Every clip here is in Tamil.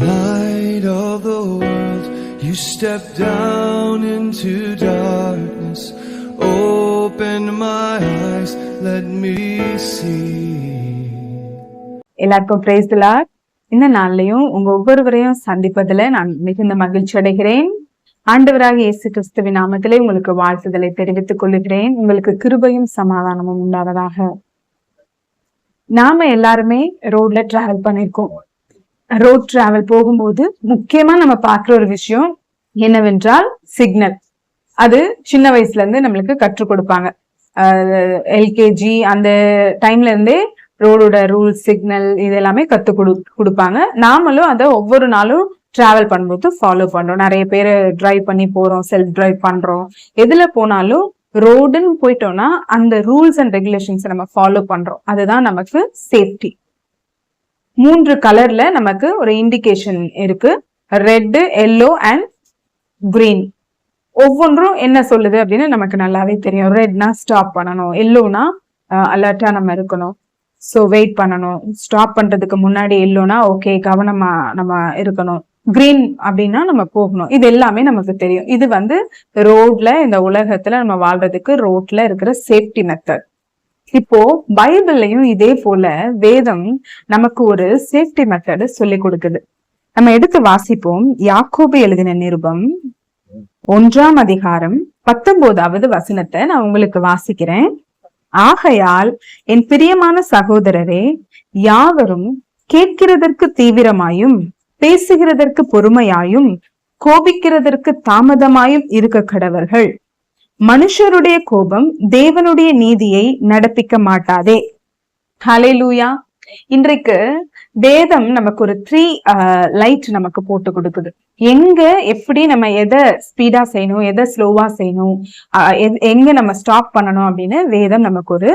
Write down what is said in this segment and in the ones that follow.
Light of the world, you stepped down into darkness. Open my eyes, let me see. எல்லாருக்கும் பிரைஸ் இந்த நாள்லயும் உங்க ஒவ்வொருவரையும் சந்திப்பதுல நான் மிகுந்த மகிழ்ச்சி அடைகிறேன். ஆண்டவராக இயேசு கிறிஸ்துவின் நாமத்திலே உங்களுக்கு வாழ்த்துதலை தெரிவித்துக் கொள்கிறேன். உங்களுக்கு கிருபையும் சமாதானமும் உண்டாவதாக. நாம எல்லாருமே ரோட்ல டிராவல் பண்ணிருக்கோம். ரோட் டிராவல் போகும்போது முக்கியமா நம்ம பார்க்குற ஒரு விஷயம் என்னவென்றால் சிக்னல் அது சின்ன வயசுல இருந்து நம்மளுக்கு கற்றுக் கொடுப்பாங்க. எல்கேஜி அந்த டைம்ல இருந்தே ரோடோட ரூல்ஸ் சிக்னல் இது எல்லாமே கத்து கொடு கொடுப்பாங்க. நாமளும் அதை ஒவ்வொரு நாளும் டிராவல் பண்ணும்போது ஃபாலோ பண்றோம். நிறைய பேர் டிரைவ் பண்ணி போறோம் செல்ஃப் டிரைவ் பண்றோம். எதுல போனாலும் ரோடுன்னு போயிட்டோம்னா அந்த ரூல்ஸ் அண்ட் ரெகுலேஷன்ஸை நம்ம ஃபாலோ பண்றோம். அதுதான் நமக்கு சேஃப்டி மூன்று கலர்ல நமக்கு ஒரு இண்டிகேஷன் இருக்கு. ரெட்டு எல்லோ அண்ட் கிரீன் ஒவ்வொன்றும் என்ன சொல்லுது அப்படின்னு நமக்கு நல்லாவே தெரியும். ரெட்னா ஸ்டாப் பண்ணணும். எல்லோனா அலர்ட்டா நம்ம இருக்கணும். ஸோ வெயிட் பண்ணணும். ஸ்டாப் பண்றதுக்கு முன்னாடி எல்லோனா ஓகே கவனமா நம்ம இருக்கணும். கிரீன் அப்படின்னா நம்ம போகணும். இது எல்லாமே நமக்கு தெரியும். இது வந்து ரோட்ல இந்த உலகத்துல நம்ம வாழ்றதுக்கு ரோட்ல இருக்கிற சேஃப்டி மெத்தட் இப்போ பைபிள்லையும் இதே போல வேதம் நமக்கு ஒரு சேஃப்டி மெத்தட் சொல்லி கொடுக்குது. நம்ம எடுத்து வாசிப்போம். யாக்கோபு எழுதின நிருபம் ஒன்றாம் அதிகாரம் பத்தொன்பதாவது வசனத்தை நான் உங்களுக்கு வாசிக்கிறேன். ஆகையால் என் பிரியமான சகோதரரே யாவரும் கேட்கிறதற்கு தீவிரமாயும் பேசுகிறதற்கு பொறுமையாயும் கோபிக்கிறதற்கு தாமதமாயும் இருக்க கடவர்கள். மனுஷருடைய கோபம் தேவனுடைய நீதியை நடப்பிக்க மாட்டாதே. ஹalleluya. இன்றைக்கு வேதம் நமக்கு ஒரு த்ரீ லைட் uh, நமக்கு போட்டு கொடுக்குது. எங்க எப்படி நம்ம எதை ஸ்பீடா செய்யணும் எதை ஸ்லோவா செய்யணும் எங்க நம்ம ஸ்டாப் பண்ணணும் அப்படின்னு வேதம் நமக்கு ஒரு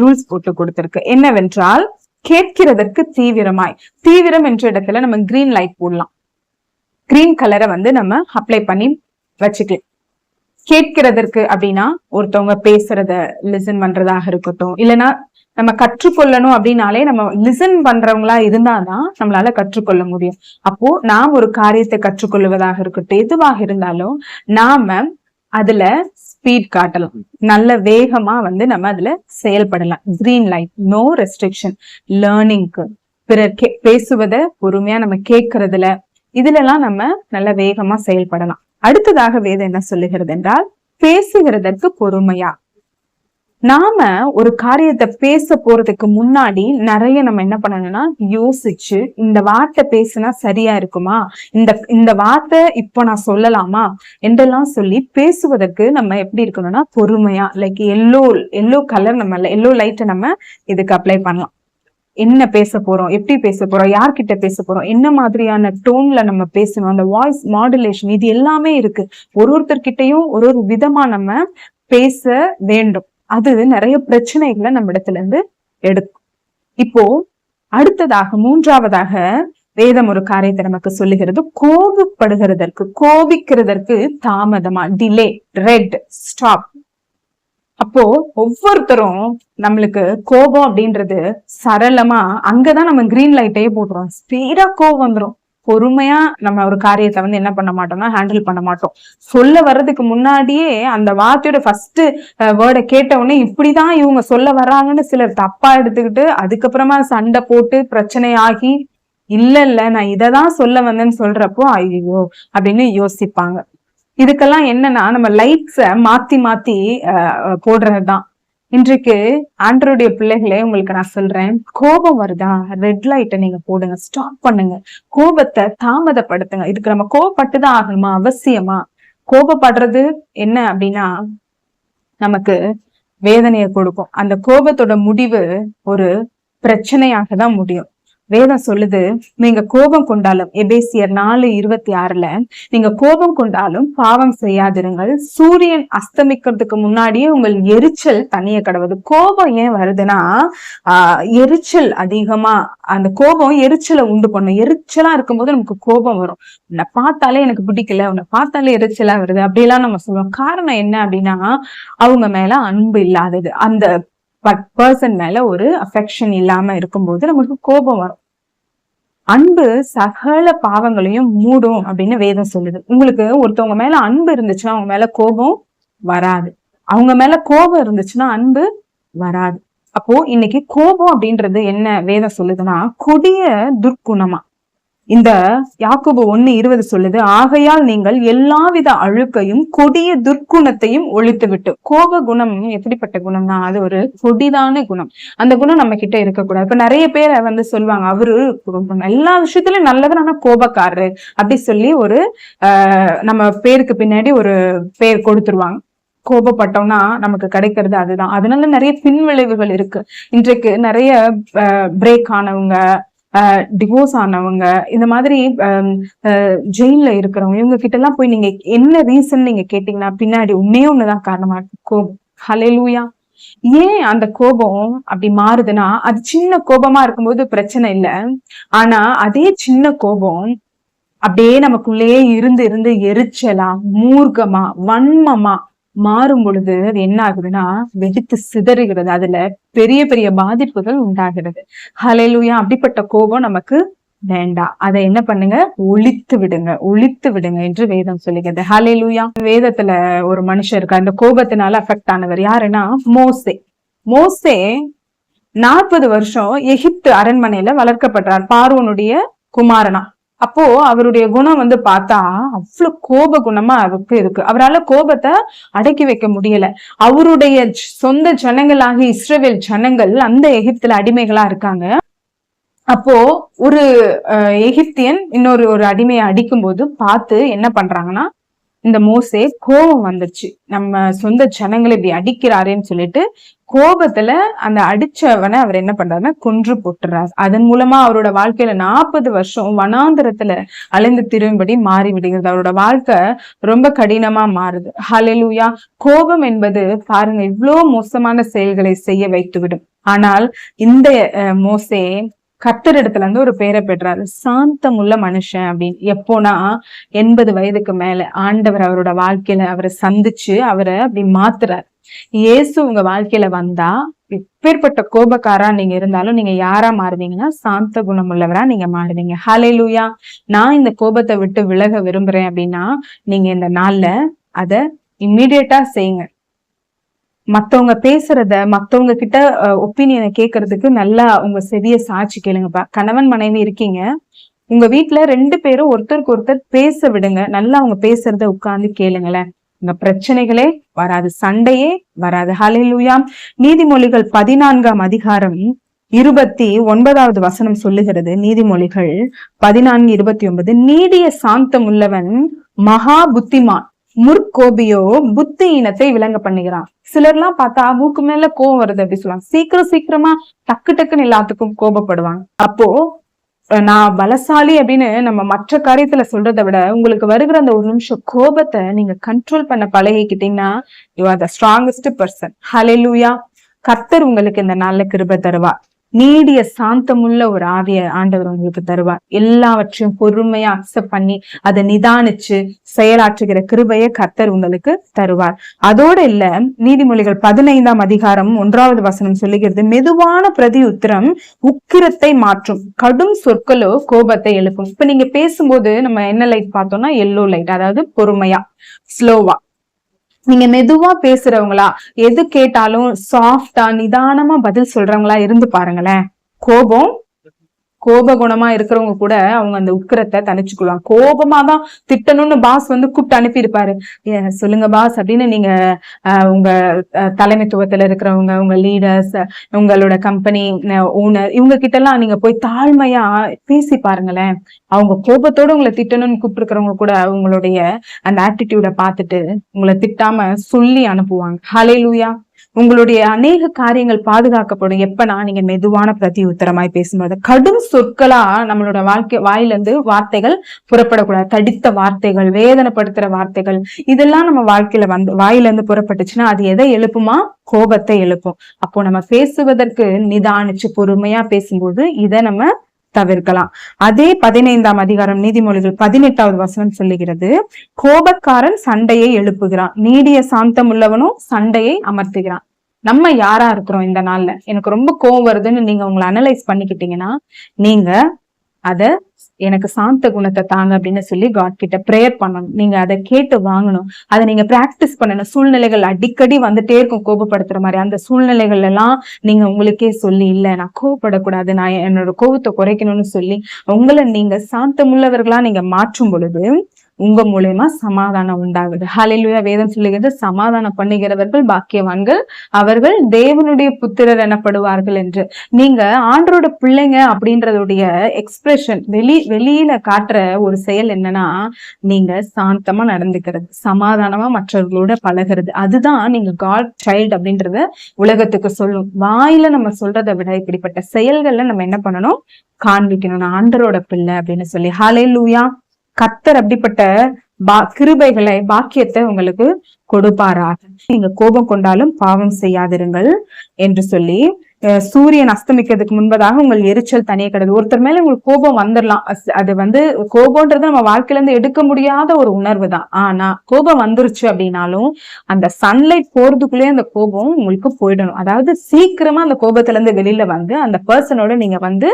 ரூல்ஸ் போட்டு கொடுத்துருக்கு. என்னவென்றால் கேட்கிறதற்கு தீவிரமாய். தீவிரம் என்ற இடத்துல நம்ம கிரீன் லைட் போடலாம். கிரீன் கலரை வந்து நம்ம அப்ளை பண்ணி வச்சுக்கலாம். கேட்கிறதற்கு அப்படின்னா ஒருத்தவங்க பேசுறத லிசன் பண்றதாக இருக்கட்டும். இல்லைன்னா நம்ம கற்றுக்கொள்ளணும் அப்படின்னாலே நம்ம லிசன் பண்றவங்களா இருந்தாதான் நம்மளால கற்றுக்கொள்ள முடியும். அப்போ நாம் ஒரு காரியத்தை கற்றுக்கொள்வதாக இருக்கட்டும். எதுவாக இருந்தாலும் நாம அதுல ஸ்பீட் காட்டலாம். நல்ல வேகமா வந்து நம்ம அதுல செயல்படலாம். கிரீன் லைட் நோ ரெஸ்ட்ரிக்ஷன் லேர்னிங்க்கு பிறர் கே பேசுவத பொறுமையா நம்ம கேட்கறதுல இதுல எல்லாம் நம்ம நல்ல வேகமா செயல்படலாம். அடுத்ததாக வேதம் என்ன சொல்லுகிறது என்றால் பேசுகிறதற்கு பொறுமையா? நாம ஒரு காரியத்தை பேச போறதுக்கு முன்னாடி நிறைய நம்ம என்ன பண்ணணும்னா யோசிச்சு இந்த வார்த்தை பேசினா சரியா இருக்குமா? இந்த இந்த வார்த்தை இப்போ நான் சொல்லலாமா? என்றெல்லாம் சொல்லி பேசுவதற்கு நம்ம எப்படி இருக்கணும்னா பொறுமையா லைக் எல்லோ எல்லோ கலர் நம்ம எல்லோ லைட்டை நம்ம இதுக்கு அப்ளை பண்ணலாம். என்ன பேச போறோம் எப்படி பேச போறோம் யார்கிட்ட பேச போறோம் என்ன மாதிரியான டோன்ல நம்ம பேசணும் அந்த வாய்ஸ் மாடுலேஷன் இது எல்லாமே இருக்கு. ஒரு ஒருத்தர்கிட்டையும் ஒரு ஒரு விதமா நம்ம பேச வேண்டும். அது நிறைய பிரச்சனைகளை நம்ம இடத்துல இருந்து எடுக்கும். இப்போ அடுத்ததாக மூன்றாவதாக வேதம் ஒரு காரியத்தை நமக்கு சொல்லுகிறது. கோபப்படுகிறதற்கு கோபிக்கிறதற்கு தாமதமா டிலே ரெட் ஸ்டாப் அப்போ ஒவ்வொருத்தரும் நம்மளுக்கு கோபம் அப்படின்றது சரளமா அங்கதான் நம்ம கிரீன் லைட்டையே போட்டுறோம். ஸ்பீடா கோபம் வந்துரும். பொறுமையா நம்ம ஒரு காரியத்தை வந்து என்ன பண்ண மாட்டோம்னா ஹேண்டில் பண்ண மாட்டோம். சொல்ல வர்றதுக்கு முன்னாடியே அந்த வார்த்தையோட ஃபர்ஸ்ட் வேர்டை கேட்ட உடனே இப்படிதான் இவங்க சொல்ல வர்றாங்கன்னு சிலர் தப்பா எடுத்துக்கிட்டு அதுக்கப்புறமா சண்டை போட்டு பிரச்சனை ஆகி இல்ல இல்ல நான் இததான் சொல்ல வந்தேன்னு சொல்றப்போ ஐயோ அப்படின்னு யோசிப்பாங்க. இதுக்கெல்லாம் என்னன்னா நம்ம லைட்ஸை மாத்தி மாத்தி போடுறது போடுறதுதான். இன்றைக்கு ஆண்ட்ராய்டைய பிள்ளைகளே உங்களுக்கு நான் சொல்றேன் கோபம் வருதா? ரெட் லைட்டை நீங்க போடுங்க ஸ்டாப் பண்ணுங்க. கோபத்தை தாமதப்படுத்துங்க. இதுக்கு நம்ம கோபப்பட்டு தான் ஆகணுமா? அவசியமா? கோபப்படுறது என்ன அப்படின்னா நமக்கு வேதனையை கொடுக்கும். அந்த கோபத்தோட முடிவு ஒரு பிரச்சனையாக தான் முடியும். வேதம் சொல்லுது நீங்க கோபம் கொண்டாலும் எபேசியர் நாலு இருபத்தி ஆறுல நீங்க கோபம் கொண்டாலும் பாவம் செய்யாதிருங்கள். சூரியன் அஸ்தமிக்கிறதுக்கு முன்னாடியே உங்கள் எரிச்சல் தனிய கடவுது. கோபம் ஏன் வருதுன்னா ஆஹ் எரிச்சல் அதிகமா அந்த கோபம் எரிச்சலை உண்டு பண்ணும். எரிச்சலா இருக்கும்போது நமக்கு கோபம் வரும். உன்னை பார்த்தாலே எனக்கு பிடிக்கல உன்னை பார்த்தாலே எரிச்சலா வருது. அப்படிலாம் நம்ம சொல்லுவோம் காரணம் என்ன அப்படின்னா அவங்க மேல அன்பு இல்லாதது. அந்த பர்சன் மேல ஒரு அஃபெக்ஷன் இல்லாம இருக்கும்போது நமக்கு கோபம் வரும். அன்பு சகல பாவங்களையும் மூடும் அப்படின்னு வேதம் சொல்லுது. உங்களுக்கு ஒருத்தவங்க மேல அன்பு இருந்துச்சுன்னா அவங்க மேல கோபம் வராது. அவங்க மேல கோபம் இருந்துச்சுன்னா அன்பு வராது. அப்போ இன்னைக்கு கோபம் அப்படின்றது என்ன வேதம் சொல்லுதுன்னா கொடிய துர்க்குணமா. இந்த யாக்கோபு ஒண்ணு இருபது சொல்லுது ஆகையால் நீங்கள் எல்லாவித அழுக்கையும் கொடிய துர்க்குணத்தையும் ஒழித்து விட்டு கோப குணம் எப்படிப்பட்ட குணம்னா அது ஒரு கொடிதான குணம். அந்த குணம் நம்ம கிட்ட இருக்கக்கூடாது. இப்ப நிறைய பேரை வந்து சொல்லுவாங்க அவரு எல்லா விஷயத்திலும் நல்லவர் ஆனா கோபக்காரரு அப்படி சொல்லி ஒரு ஆஹ் நம்ம பேருக்கு பின்னாடி ஒரு பேர் கொடுத்துருவாங்க. கோபப்பட்டோம்னா நமக்கு கிடைக்கிறது அதுதான். அதனால நிறைய பின்விளைவுகள் இருக்கு. இன்றைக்கு நிறைய பிரேக் ஆனவங்க டிவோர்ஸ் ஆனவங்க இந்த மாதிரி ஜெயிலில் இருக்கிறவங்க இவங்க கிட்ட எல்லாம் போய் நீங்க என்ன ரீசன் நீங்க கேட்டீங்கன்னா பின்னாடி உண்மையே ஒண்ணுதான் காரணமா இருக்கு. கோபம் ஹலெலூயா ஏன் அந்த கோபம் அப்படி மாறுதுன்னா அது சின்ன கோபமா இருக்கும்போது பிரச்சனை இல்லை. ஆனா அதே சின்ன கோபம் அப்படியே நமக்குள்ளேயே இருந்து இருந்து எரிச்சலா மூர்க்கமா வன்மமா மாறும் பொழுது அது என்ன ஆகுதுன்னா வெடித்து சிதறுகிறது. அதுல பெரிய பெரிய பாதிப்புகள் உண்டாகிறது. ஹலையிலுயா அப்படிப்பட்ட கோபம் நமக்கு வேண்டாம். அதை என்ன பண்ணுங்க? ஒழித்து விடுங்க. ஒழித்து விடுங்க என்று வேதம் சொல்லுகிறது. ஹலையிலுயா வேதத்துல ஒரு மனுஷர் இருக்கா அந்த கோபத்தினால அஃபெக்ட் ஆனவர் யாருன்னா? மோசே. மோசே நாற்பது வருஷம் எகிப்து அரண்மனையில வளர்க்கப்படுறார். பார்வனுடைய குமாரனா. அப்போ அவருடைய குணம் வந்து பார்த்தா அவ்வளவு கோப குணமா அவருக்கு இருக்கு. அவரால் கோபத்தை அடக்கி வைக்க முடியல. அவருடைய சொந்த ஜனங்களாக இஸ்ரேல் ஜனங்கள் அந்த எகிப்துல அடிமைகளா இருக்காங்க. அப்போ ஒரு எகிப்தியன் இன்னொரு ஒரு அடிமையை அடிக்கும் போது பார்த்து என்ன பண்றாங்கன்னா இந்த மோசே கோபம் வந்துச்சு. நம்ம சொந்த ஜனங்களை இப்படி அடிக்கிறாரேன்னு சொல்லிட்டு கோபத்துல அந்த அடிச்சவனை அவர் என்ன பண்றாருன்னா கொன்று போட்டுறாரு. அதன் மூலமா அவரோட வாழ்க்கையில நாற்பது வருஷம் வனாந்திரத்துல அலைந்து திரும்படி மாறி விடுகிறது. அவரோட வாழ்க்கை ரொம்ப கடினமா மாறுது. ஹலெலுயா கோபம் என்பது பாருங்க இவ்வளவு மோசமான செயல்களை செய்ய வைத்துவிடும். ஆனால் இந்த மோசே கத்தர் இடத்துல இருந்து ஒரு பேரை பெற்றாரு. சாந்தம் உள்ள மனுஷன் அப்படின்னு. எப்போனா எண்பது வயதுக்கு மேல ஆண்டவர் அவரோட வாழ்க்கையில அவரை சந்திச்சு அவரை அப்படி மாத்துறாரு. இயேசு உங்க வாழ்க்கையில வந்தா எப்பேற்பட்ட கோபக்காரா நீங்க இருந்தாலும் நீங்க யாரா மாறுவீங்கன்னா சாந்த குணம் உள்ளவரா நீங்க மாறுவீங்க. ஹலே லூயா நான் இந்த கோபத்தை விட்டு விலக விரும்புறேன் அப்படின்னா நீங்க இந்த நாள்ல அத இம்மிடியட்டா செய்யுங்க. மத்தவங்க பேசுறத மத்தவங்க கிட்ட ஒப்பீனியனை கேட்கறதுக்கு நல்லா உங்க செவிய சாட்சி கேளுங்கப்பா. கணவன் மனைவி இருக்கீங்க. உங்க வீட்டுல ரெண்டு பேரும் ஒருத்தருக்கு ஒருத்தர் பேச விடுங்க. நல்லா அவங்க பேசுறத உட்கார்ந்து கேளுங்களேன். உங்க பிரச்சனைகளே வராது. சண்டையே வராது. ஹலிலுயா நீதிமொழிகள் பதினான்காம் அதிகாரம் இருபத்தி ஒன்பதாவது வசனம் சொல்லுகிறது. நீதிமொழிகள் பதினான்கு இருபத்தி ஒன்பது. நீடிய சாந்தம் உள்ளவன் மகா புத்திமான். முற்கோபியோ புத்தி இனத்தை விளங்க பண்ணுகிறான். சிலர்லாம் பார்த்தா மூக்கு மேல கோவம் வருது அப்படி சொல்லுவாங்க. சீக்கிரம் சீக்கிரமா டக்கு டக்குன்னு எல்லாத்துக்கும் கோபப்படுவாங்க. அப்போ நான் பலசாலி அப்படின்னு நம்ம மற்ற காரியத்துல சொல்றதை விட உங்களுக்கு வருகிற அந்த ஒரு நிமிஷம் கோபத்தை நீங்க கண்ட்ரோல் பண்ண பழகிக்கிட்டீங்கன்னா you are the strongest person hallelujah கர்த்தர் உங்களுக்கு இந்த நாள்ல கிருப தருவா நீடிய சாந்தமுள்ள ஒரு ஆவிய ஆண்டவர் உங்களுக்கு தருவார். எல்லாவற்றையும் பொறுமையா அக்செப்ட் பண்ணி அதை நிதானிச்சு செயலாற்றுகிற கிருபைய கர்த்தர் உங்களுக்கு தருவார். அதோட இல்ல நீதிமொழிகள் பதினைந்தாம் அதிகாரம் ஒன்றாவது வசனம் சொல்லுகிறது மெதுவான பிரதி உத்திரம் உக்கிரத்தை மாற்றும் கடும் சொற்களோ கோபத்தை எழுப்பும். இப்ப நீங்க பேசும்போது நம்ம என்ன லைட் பார்த்தோம்னா எல்லோ லைட் அதாவது பொறுமையா ஸ்லோவா நீங்க மெதுவா பேசுறவங்களா எது கேட்டாலும் சாஃப்டா நிதானமா பதில் சொல்றவங்களா இருந்து பாருங்களேன். கோபம் கோப குணமா இருக்கிறவங்க கூட அவங்க அந்த உக்கிரத்தை தனிச்சுக்குவாங்க கோபமா தான் திட்டணும்னு பாஸ் வந்து கூப்பிட்டு அனுப்பியிருப்பாரு. சொல்லுங்க பாஸ் அப்படின்னு நீங்க உங்க தலைமைத்துவத்துல இருக்கிறவங்க உங்க லீடர்ஸ் உங்களோட கம்பெனி ஓனர் இவங்க கிட்ட எல்லாம் நீங்க போய் தாழ்மையா பேசி பாருங்களேன். அவங்க கோபத்தோட உங்களை திட்டணும்னு கூப்பிட்டுருக்கிறவங்க கூட உங்களுடைய அந்த ஆட்டிடியூட பார்த்துட்டு உங்களை திட்டாம சொல்லி அனுப்புவாங்க. ஹலே லூயா உங்களுடைய அநேக காரியங்கள் பாதுகாக்கப்படும். எப்பனா நீங்க மெதுவான பிரதி உத்தரமாய் பேசும்போது கடும் சொற்களா நம்மளோட வாழ்க்கை வாயிலிருந்து வார்த்தைகள் புறப்படக்கூடாது. தடித்த வார்த்தைகள் வேதனைப்படுத்துற வார்த்தைகள் இதெல்லாம் நம்ம வாழ்க்கையில வந்து வாயிலிருந்து புறப்பட்டுச்சுன்னா அது எதை எழுப்புமா? கோபத்தை எழுப்பும். அப்போ நம்ம பேசுவதற்கு நிதானிச்சு பொறுமையா பேசும்போது இதை நம்ம தவிர்க்கலாம். அதே பதினைந்தாம் அதிகாரம் நீதிமொழிகள் பதினெட்டாவது வசனம் சொல்லுகிறது கோபக்காரன் சண்டையை எழுப்புகிறான். நீடிய சாந்தம் உள்ளவனும் சண்டையை அமர்த்துகிறான். நம்ம யாரா இருக்கிறோம் இந்த நாள்ல? எனக்கு ரொம்ப கோவம் வருதுன்னு நீங்க உங்களை அனலைஸ் பண்ணிக்கிட்டீங்கன்னா நீங்க அத எனக்கு சாந்த குணத்தை தாங்க அப்படின்னு சொல்லி காட் கிட்ட ப்ரேயர் பண்ணணும். நீங்க அதை கேட்டு வாங்கணும். அதை நீங்க பிராக்டிஸ் பண்ணணும். சூழ்நிலைகள் அடிக்கடி வந்துட்டே இருக்கும் கோபப்படுத்துற மாதிரி. அந்த சூழ்நிலைகள் எல்லாம் நீங்க உங்களுக்கே சொல்லி இல்ல நான் கோவப்படக்கூடாது நான் என்னோட கோபத்தை குறைக்கணும்னு சொல்லி உங்களை நீங்க சாந்தமுள்ளவர்களா நீங்க மாற்றும் பொழுது உங்க மூலியமா சமாதானம் உண்டாகுது. ஹலிலுயா வேதம் சொல்லுகிறது சமாதானம் பண்ணுகிறவர்கள் பாக்கியவான்கள் அவர்கள் தேவனுடைய புத்திரர் எனப்படுவார்கள் என்று. நீங்க ஆண்டரோட பிள்ளைங்க அப்படின்றதுடைய எக்ஸ்பிரஷன் வெளி வெளியில காட்டுற ஒரு செயல் என்னன்னா நீங்க சாந்தமா நடந்துக்கிறது சமாதானமா மற்றவர்களோட பழகிறது. அதுதான் நீங்க காட் சைல்டு அப்படின்றத உலகத்துக்கு சொல்லும். வாயில நம்ம சொல்றதை விட இப்படிப்பட்ட செயல்கள்ல நம்ம என்ன பண்ணணும்? காண்பிக்கணும். நான் ஆண்டரோட பிள்ளை அப்படின்னு சொல்லி. ஹாலே லூயா கத்தர் அப்படிப்பட்ட பா கிருபைகளை பாக்கியத்தை உங்களுக்கு கொடுப்பாராக. நீங்க கோபம் கொண்டாலும் பாவம் செய்யாதிருங்கள் என்று சொல்லி சூரியன் அஸ்தமிக்கிறதுக்கு முன்பதாக உங்கள் எரிச்சல் தனியே கிடையாது ஒருத்தர் மேல உங்களுக்கு கோபம் வந்துடலாம் அது வந்து கோபம்ன்றது நம்ம வாழ்க்கையில இருந்து எடுக்க முடியாத ஒரு உணர்வு தான். ஆனா கோபம் வந்துருச்சு அப்படின்னாலும் அந்த சன்லைட் போறதுக்குள்ளேயே அந்த கோபம் உங்களுக்கு போயிடணும். அதாவது சீக்கிரமா அந்த கோபத்துல இருந்து வெளியில வந்து அந்த பர்சனோட நீங்க வந்து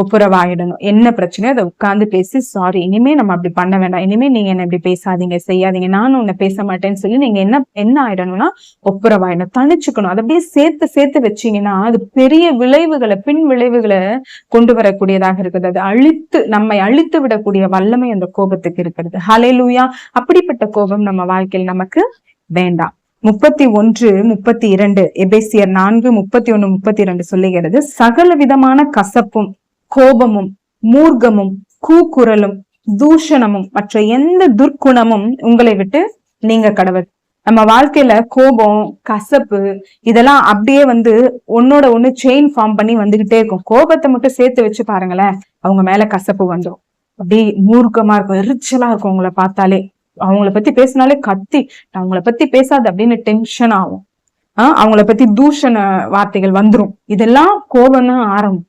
ஒப்புரவாயிடணும். என்ன பிரச்சனையோ அதை உட்காந்து பேசி சாரி இனிமே நம்ம அப்படி பண்ண வேண்டாம். இனிமே நீங்க என்ன இப்படி பேசாதீங்க செய்யாதீங்க. நானும் உன்னை பேச மாட்டேன்னு சொல்லி நீங்க என்ன என்ன ஆயிடணும்னா ஒப்புரவாயிடணும். தனிச்சுக்கணும். அதை அப்படியே சேர்த்து சேர்த்து வச்சீங்கன்னா அது பெரிய விளைவுகளை பின் விளைவுகளை கொண்டு வரக்கூடியதாக இருக்குது. அது அழித்து நம்மை அழித்து விடக்கூடிய வல்லமை அந்த கோபத்துக்கு இருக்கிறது. ஹalleluya. அப்படிப்பட்ட கோபம் நம்ம வாழ்க்கையில் நமக்கு வேண்டாம். முப்பத்தி ஒன்று முப்பத்தி இரண்டு எபேசியர் நான்கு முப்பத்தி ஒண்ணு முப்பத்தி இரண்டு சொல்லுகிறது சகல விதமான கசப்பும் கோபமும் மூர்க்கமும் கூக்குரலும் தூஷணமும் மற்ற எந்த துர்க்குணமும் உங்களை விட்டு நீங்க கடவுள். நம்ம வாழ்க்கையில கோபம் கசப்பு இதெல்லாம் அப்படியே வந்து ஒன்னோட ஒண்ணு செயின் ஃபார்ம் பண்ணி வந்துகிட்டே இருக்கும். கோபத்தை மட்டும் சேர்த்து வச்சு பாருங்களேன் அவங்க மேல கசப்பு வந்துடும் அப்படியே மூர்க்கமா இருக்கும் எரிச்சலா இருக்கும் உங்களை பார்த்தாலே. அவங்கள பத்தி பேசினாலே கத்தி அவங்கள பத்தி பேசாது அப்படின்னு டென்ஷன் ஆகும். ஆஹ் அவங்கள பத்தி தூஷண வார்த்தைகள் வந்துரும். இதெல்லாம் கோபம்னு ஆரம்பம்.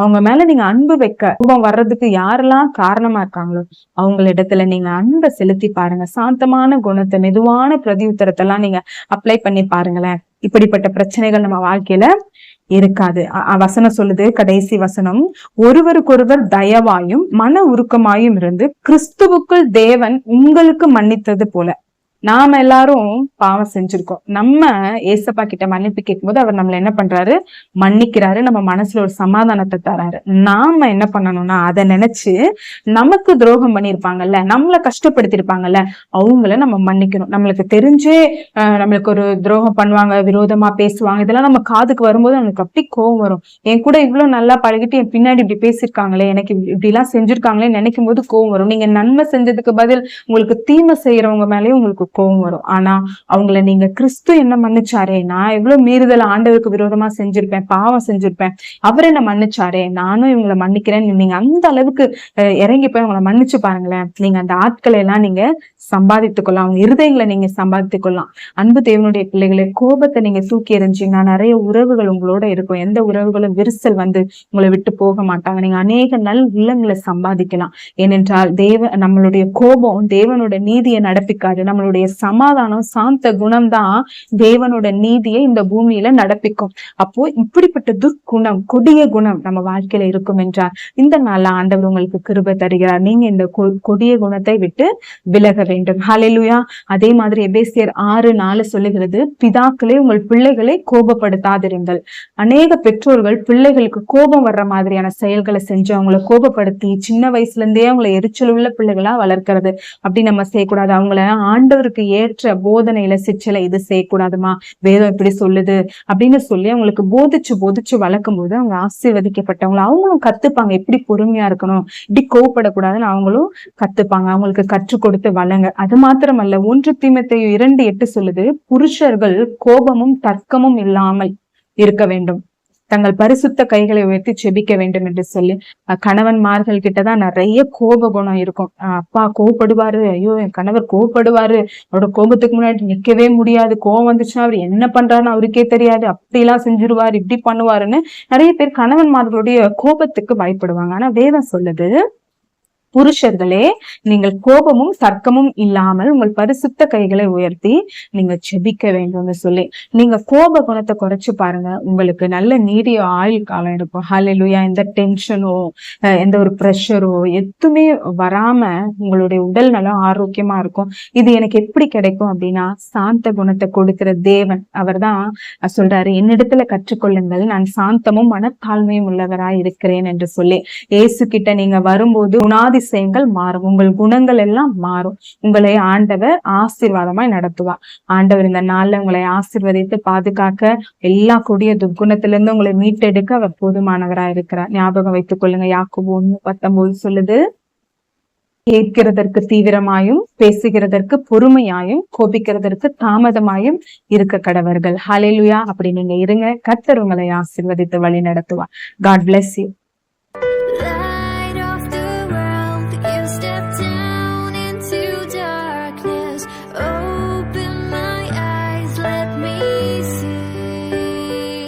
அவங்க மேல நீங்க அன்பு வைக்க கோபம் வர்றதுக்கு யாரெல்லாம் காரணமா இருக்காங்களோ அவங்கள இடத்துல நீங்க அன்பை செலுத்தி பாருங்க. சாந்தமான குணத்தை மெதுவான பிரதி எல்லாம் நீங்க அப்ளை பண்ணி பாருங்களேன். இப்படிப்பட்ட பிரச்சனைகள் நம்ம வாழ்க்கையில இருக்காது. வசனம் சொல்லுது கடைசி வசனம். ஒருவருக்கொருவர் தயவாயும் மன உருக்கமாயும் இருந்து கிறிஸ்துவுக்குள் தேவன் உங்களுக்கு மன்னித்தது போல. நாம எல்லாரும் பாவம் செஞ்சிருக்கோம். நம்ம ஏசப்பா கிட்ட மன்னிப்பு கேட்கும்போது அவர் நம்மள என்ன பண்றாரு? மன்னிக்கிறாரு. நம்ம மனசுல ஒரு சமாதானத்தை தராரு. நாம என்ன பண்ணணும்னா அதை நினைச்சு நமக்கு துரோகம் பண்ணிருப்பாங்கல்ல நம்மளை கஷ்டப்படுத்திருப்பாங்கல்ல அவங்கள நம்ம மன்னிக்கணும். நம்மளுக்கு தெரிஞ்சே நம்மளுக்கு ஒரு துரோகம் பண்ணுவாங்க விரோதமா பேசுவாங்க. இதெல்லாம் நம்ம காதுக்கு வரும்போது நம்மளுக்கு அப்படி கோவம் வரும். என் கூட இவ்வளவு நல்லா பழகிட்டு என் பின்னாடி இப்படி பேசியிருக்காங்களே எனக்கு இப்படி- எல்லாம் செஞ்சிருக்காங்களே நினைக்கும் போது கோவம் வரும். நீங்க நன்மை செஞ்சதுக்கு பதில் உங்களுக்கு தீமை செய்யறவங்க மேலயும் உங்களுக்கு கோவம் வரும். ஆனா அவங்கள நீங்க கிறிஸ்து என்ன மன்னிச்சாரே? நான் எவ்வளவு மீறுதல் ஆண்டவருக்கு விரோதமா செஞ்சிருப்பேன் பாவம் செஞ்சிருப்பேன். அவர் என்ன மன்னிச்சாரே? நானும் இவங்களை மன்னிக்கிறேன். நீங்க அந்த அளவுக்கு இறங்கி போய் அவங்கள மன்னிச்சு பாருங்களேன். நீங்க அந்த ஆட்களை எல்லாம் நீங்க சம்பாதித்துக் கொள்ளலாம் அவங்க இருதயங்களை நீங்க சம்பாதித்துக் கொள்ளலாம் அன்பு தேவனுடைய பிள்ளைகளை கோபத்தை நீங்க தூக்கி எறிஞ்சிங்கன்னா நிறைய உறவுகள் உங்களோட இருக்கும். எந்த உறவுகளும் விரிசல் வந்து உங்களை விட்டு போக மாட்டாங்க. நீங்க அநேக நல் உள்ளங்களை சம்பாதிக்கலாம். ஏனென்றால் தேவ நம்மளுடைய கோபம் தேவனோட நீதியை நடப்பிக்காது. நம்மளுடைய சமாதானம் சாந்த குணம் தான் தேவனோட நீதியை இந்த பூமியில நடப்பிக்கும். அப்போ இப்படிப்பட்ட துர்க்குணம் கொடிய குணம் நம்ம வாழ்க்கையில இருக்கும் என்றால் இந்த நாள்ல ஆண்டவர் உங்களுக்கு கிருப தருகிறார். நீங்க இந்த கொ- கொடிய குணத்தை விட்டு விலக வேண்டும் ஹalleluya. அதே மாதிரி எபேசியர் ஆறு நாலு சொல்லுகிறது பிதாக்களே உங்கள் பிள்ளைகளை கோபப்படுத்தாதிருங்கள். அநேக பெற்றோர்கள் பிள்ளைகளுக்கு கோபம் வர்ற மாதிரியான செயல்களை செஞ்சு அவங்கள கோபப்படுத்தி சின்ன வயசுல இருந்தே அவங்கள எரிச்சல் உள்ள பிள்ளைகளா வளர்க்கறது. அப்படி நம்ம செய்யக்கூடாது. அவங்கள ஆண்டவருக்கு ஏற்ற போதனையில சிச்சலை இது செய்யக்கூடாதுமா? வேதம் இப்படி சொல்லுது. அப்படின்னு சொல்லி அவங்களுக்கு போதிச்சு போதிச்சு வளர்க்கும் போது அவங்க ஆசீர்வதிக்கப்பட்டவங்க அவங்களும் கத்துப்பாங்க. எப்படி பொறுமையா இருக்கணும்? இப்படி கோவப்படக்கூடாதுன்னு அவங்களும் கத்துப்பாங்க. அவங்களுக்கு கற்றுக் கொடுத்து வளங்க அது மாத்திரமல்ல ஒன்று தீமத்தை இரண்டு எட்டு சொல்லுது புருஷர்கள் கோபமும் தர்க்கமும் இல்லாமல் இருக்க வேண்டும். தங்கள் பரிசுத்த கைகளை உயர்த்தி செபிக்க வேண்டும் என்று சொல்லி கணவன்மார்கள் கிட்டதான் நிறைய கோப குணம் இருக்கும். அஹ் அப்பா கோவப்படுவாரு ஐயோ என் கணவர் கோவப்படுவாரு அவரோட கோபத்துக்கு முன்னாடி நிக்கவே முடியாது கோவம் வந்துச்சுன்னா அவர் என்ன பண்றாருன்னு அவருக்கே தெரியாது அப்படிலாம் செஞ்சிருவாரு இப்படி பண்ணுவாருன்னு நிறைய பேர் கணவன்மார்களுடைய கோபத்துக்கு பயப்படுவாங்க. ஆனா வேதம் சொல்லுது புருஷர்களே நீங்கள் கோபமும் சர்க்கமும் இல்லாமல் உங்கள் பரிசுத்த கைகளை உயர்த்தி நீங்க செபிக்க வேண்டும்னு சொல்லி. நீங்க கோப குணத்தை குறைச்சு பாருங்க. உங்களுக்கு நல்ல நீடிய ஆயுள் காலம் இருக்கும் ஹalleluya எந்த டென்ஷனோ எந்த ஒரு ப்ரெஷரோ எதுவுமே வராம உங்களுடைய உடல் நலம் ஆரோக்கியமா இருக்கும். இது எனக்கு எப்படி கிடைக்கும் அப்படின்னா சாந்த குணத்தை கொடுக்கிற தேவன் அவர் தான் சொல்றாரு என்னிடத்துல கற்றுக்கொள்ளுங்கள். நான் சாந்தமும் மனத்தாழ்மையும் உள்ளவராய் இருக்கிறேன் என்று சொல்லி. இயேசு கிட்ட நீங்க வரும்போது உணாதி குணாதிசயங்கள் மாறும். உங்கள் குணங்கள் எல்லாம் மாறும். உங்களை ஆண்டவர் ஆசீர்வாதமாய் நடத்துவார். ஆண்டவர் இந்த நாள்ல உங்களை ஆசீர்வதித்து பாதுகாக்க எல்லா கொடிய துர்க்குணத்திலிருந்து உங்களை மீட்டெடுக்க அவர் போதுமானவராய் இருக்கிறார். ஞாபகம் வைத்துக் கொள்ளுங்க. யாக்குபு ஒண்ணு பத்தொன்பது சொல்லுது கேட்கிறதற்கு தீவிரமாயும் பேசுகிறதற்கு பொறுமையாயும் கோபிக்கிறதற்கு தாமதமாயும் இருக்க கடவர்கள். ஹலெலுயா அப்படி நீங்க இருங்க. கத்தர் உங்களை ஆசிர்வதித்து வழி நடத்துவார். God bless you